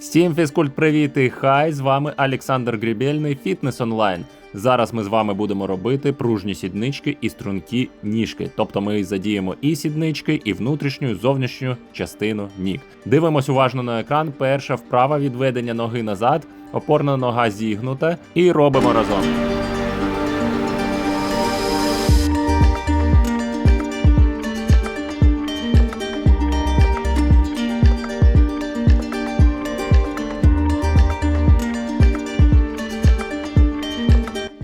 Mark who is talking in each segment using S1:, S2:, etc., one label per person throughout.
S1: Всім фізкульт привіт і хай! З вами Олександр Грібельний, Фітнес Онлайн. Зараз ми з вами будемо робити пружні сіднички і стрункі ніжки. Тобто ми задіємо і сіднички, і внутрішню, і зовнішню частину ніг. Дивимось уважно на екран. Перша вправа відведення ноги назад, опорна нога зігнута, і робимо разом.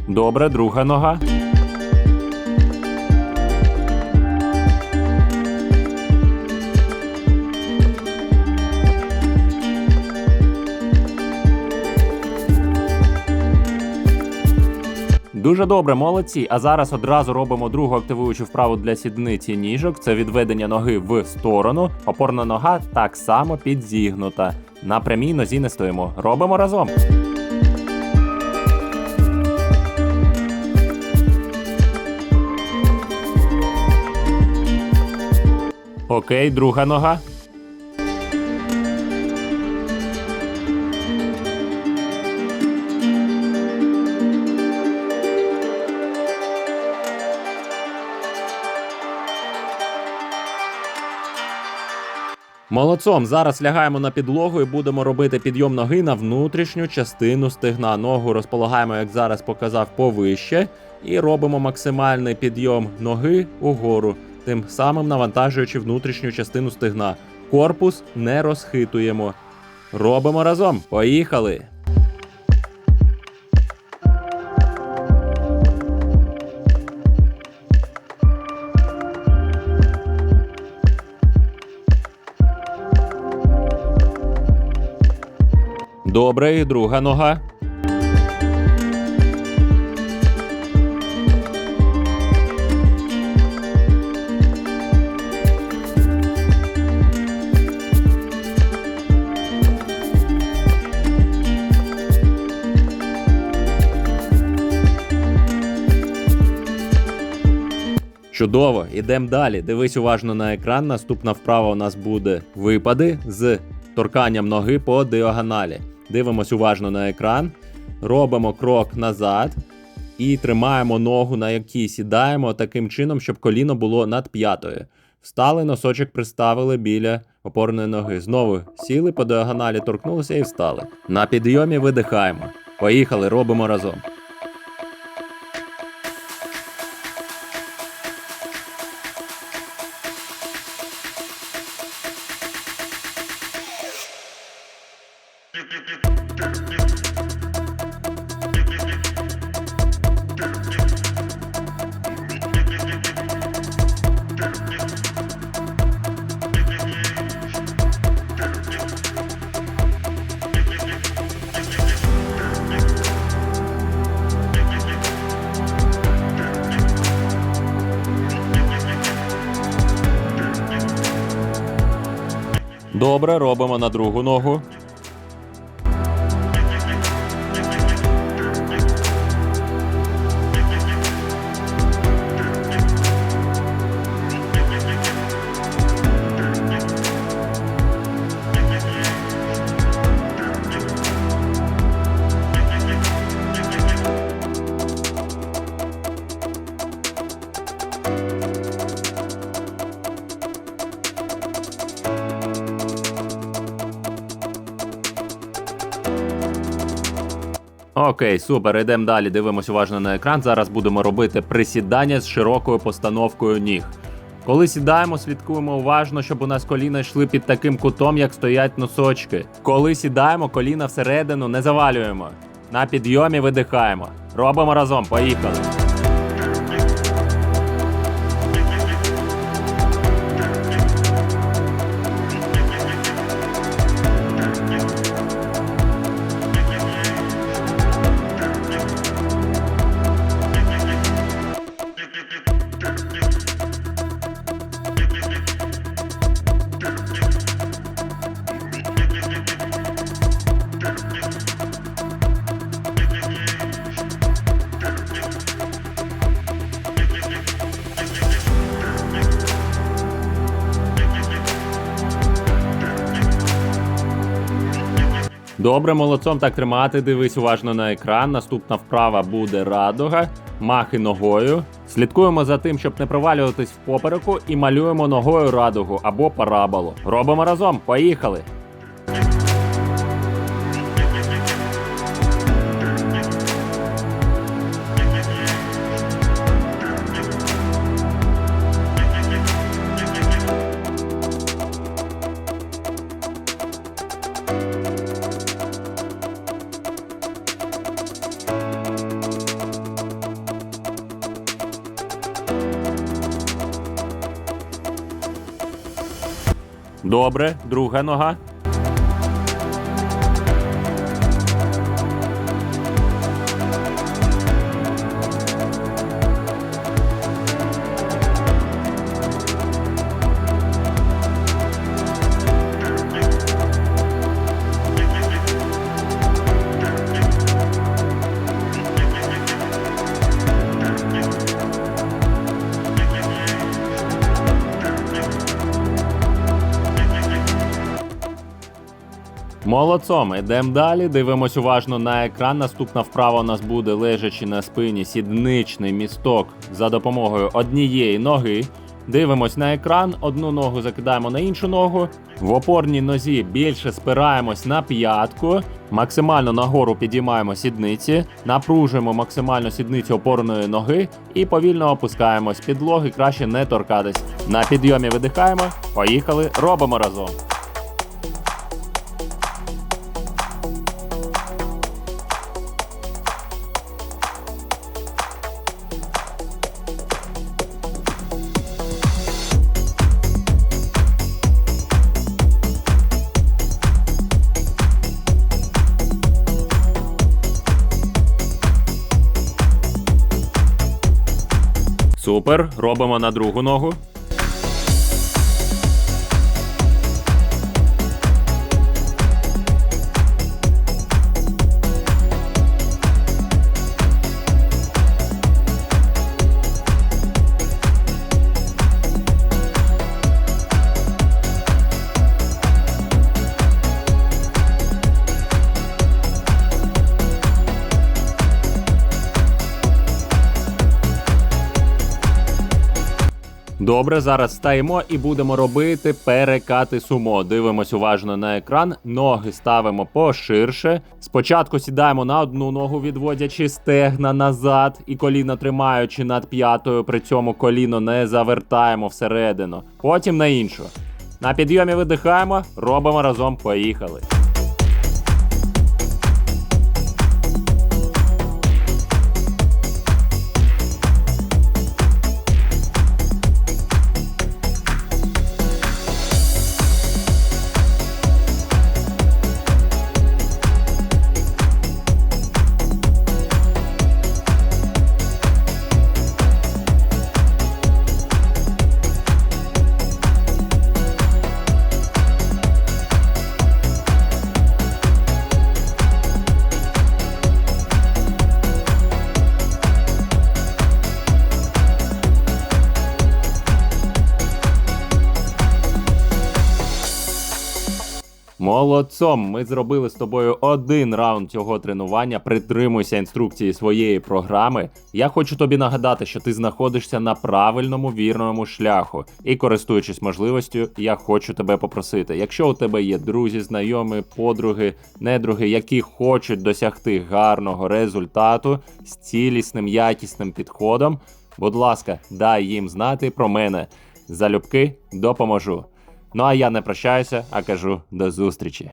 S1: Добре, друга нога. Дуже добре, молодці. А зараз одразу робимо другу активуючу вправу для сідниці ніжок. Це відведення ноги в сторону. Опорна нога так само підзігнута. На прямій нозі не стоїмо. Робимо разом. Окей, друга нога. Молодцом, зараз лягаємо на підлогу і будемо робити підйом ноги на внутрішню частину стегна. Ногу розполагаємо, як зараз показав, повище, і робимо максимальний підйом ноги угору, тим самим навантажуючи внутрішню частину стегна. Корпус не розхитуємо. Робимо разом. Поїхали! Добре, і друга нога. Чудово, ідемо далі. Дивись уважно на екран. Наступна вправа у нас буде випади з торканням ноги по діагоналі. Дивимось уважно на екран, робимо крок назад і тримаємо ногу, на якій сідаємо таким чином, щоб коліно було над п'ятою. Встали, носочок приставили біля опорної ноги. Знову сіли по діагоналі, торкнулися і встали. На підйомі видихаємо. Поїхали, робимо разом. Добре, робимо на другу ногу. Окей, супер, йдемо далі. Дивимося уважно на екран. Зараз будемо робити присідання з широкою постановкою ніг. Коли сідаємо, слідкуємо уважно, щоб у нас коліна йшли під таким кутом, як стоять носочки. Коли сідаємо, коліна всередину не завалюємо. На підйомі видихаємо. Робимо разом, поїхали. Добре, молодцом так тримати. Дивись уважно на екран. Наступна вправа буде радуга, махи ногою. Слідкуємо за тим, щоб не провалюватись в попереку, і малюємо ногою радугу або параболу. Робимо разом. Поїхали! Добре, друга нога. Молодцом, ідемо далі. Дивимось уважно на екран. Наступна вправа у нас буде лежачи на спині сідничний місток за допомогою однієї ноги. Дивимось на екран, одну ногу закидаємо на іншу ногу. В опорній нозі більше спираємось на п'ятку, максимально нагору підіймаємо сідниці, напружуємо максимально сідницю опорної ноги і повільно опускаємось. Підлоги краще не торкатись. На підйомі видихаємо. Поїхали, робимо разом. Супер. Робимо на другу ногу. Добре, зараз стаємо і будемо робити перекати сумо. Дивимось уважно на екран. Ноги ставимо поширше. Спочатку сідаємо на одну ногу, відводячи стегна назад і коліно тримаючи над п'ятою. При цьому коліно не завертаємо всередину. Потім на іншу. На підйомі видихаємо, робимо разом. Поїхали. Молодцом, ми зробили з тобою один раунд цього тренування. Притримуйся інструкції своєї програми. Я хочу тобі нагадати, що ти знаходишся на правильному вірному шляху. І користуючись можливістю, я хочу тебе попросити. Якщо у тебе є друзі, знайомі, подруги, недруги, які хочуть досягти гарного результату з цілісним, якісним підходом, будь ласка, дай їм знати про мене. Залюбки допоможу. Ну а я не прощаюся, а кажу до зустрічі.